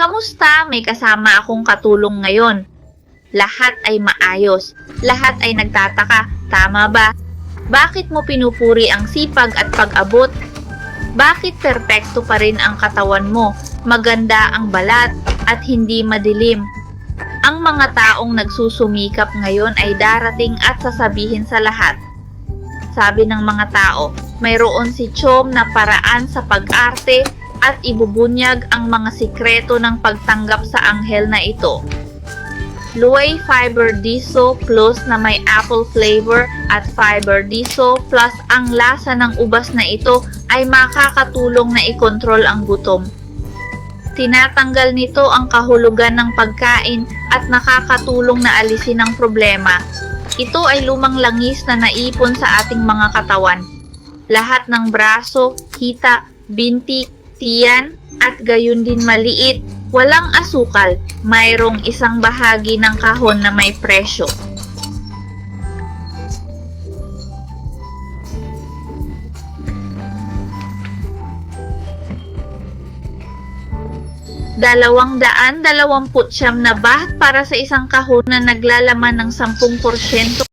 Kamusta? May kasama akong katulong ngayon. Lahat ay maayos. Lahat ay nagtataka. Tama ba? Bakit mo pinupuri ang sipag at pag-abot? Bakit perpekto pa rin ang katawan mo? Maganda ang balat at hindi madilim. Ang mga taong nagsusumikap ngayon ay darating at sasabihin sa lahat. Sabi ng mga tao, mayroon si Chom na paraan sa pag-arte at ibubunyag ang mga sikreto ng pagtanggap sa anghel na ito. Luway Fiber Diso Plus na may apple flavor at Fiber Diso Plus ang lasa ng ubas na ito ay makakatulong na ikontrol ang gutom. Tinatanggal nito ang kahulugan ng pagkain at nakakatulong na alisin ang problema. Ito ay lumang langis na naipon sa ating mga katawan. Lahat ng braso, hita, binti, tiyan, at gayon din maliit, walang asukal, mayroong isang bahagi ng kahon na may presyo. Dalawang daan dalawamput siyam na baht para sa isang kahon na naglalaman ng 10%